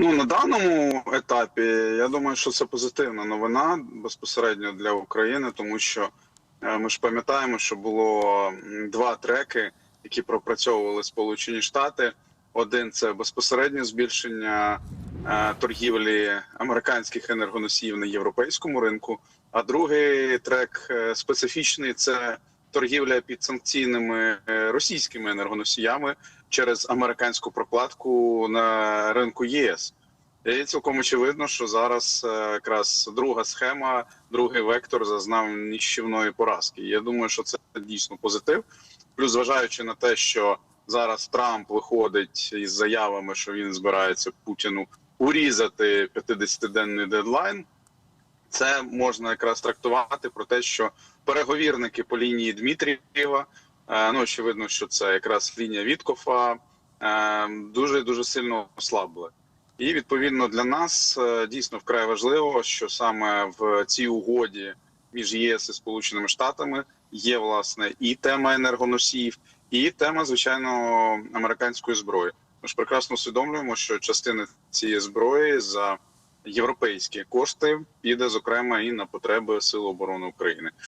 Ну на даному етапі я думаю, що це позитивна новина безпосередньо для України, тому що е, ми ж пам'ятаємо, що було два треки, які пропрацьовували Сполучені Штати. Один це безпосереднє збільшення е, торгівлі американських енергоносіїв на європейському ринку. А другий трек е, специфічний це торгівля під санкційними е, російськими енергоносіями через американську прокладку на ринку ЄС. І цілком очевидно, що зараз е, якраз друга схема, другий вектор зазнав ніщівної поразки. Я думаю, що це дійсно позитив. Плюс, зважаючи на те, що зараз Трамп виходить із заявами, що він збирається Путіну урізати 50-денний дедлайн. Це можна якраз трактувати про те, що переговірники по лінії Дмитрієва, е, ну очевидно, що це якраз лінія Віткофа, е, дуже дуже сильно ослабли. І відповідно для нас е, дійсно вкрай важливо, що саме в цій угоді між ЄС і Сполученими Штатами є власне і тема енергоносіїв, і тема звичайно американської зброї. Ми ж прекрасно усвідомлюємо, що частина цієї зброї за європейські кошти піде зокрема і на потреби Сил оборони України.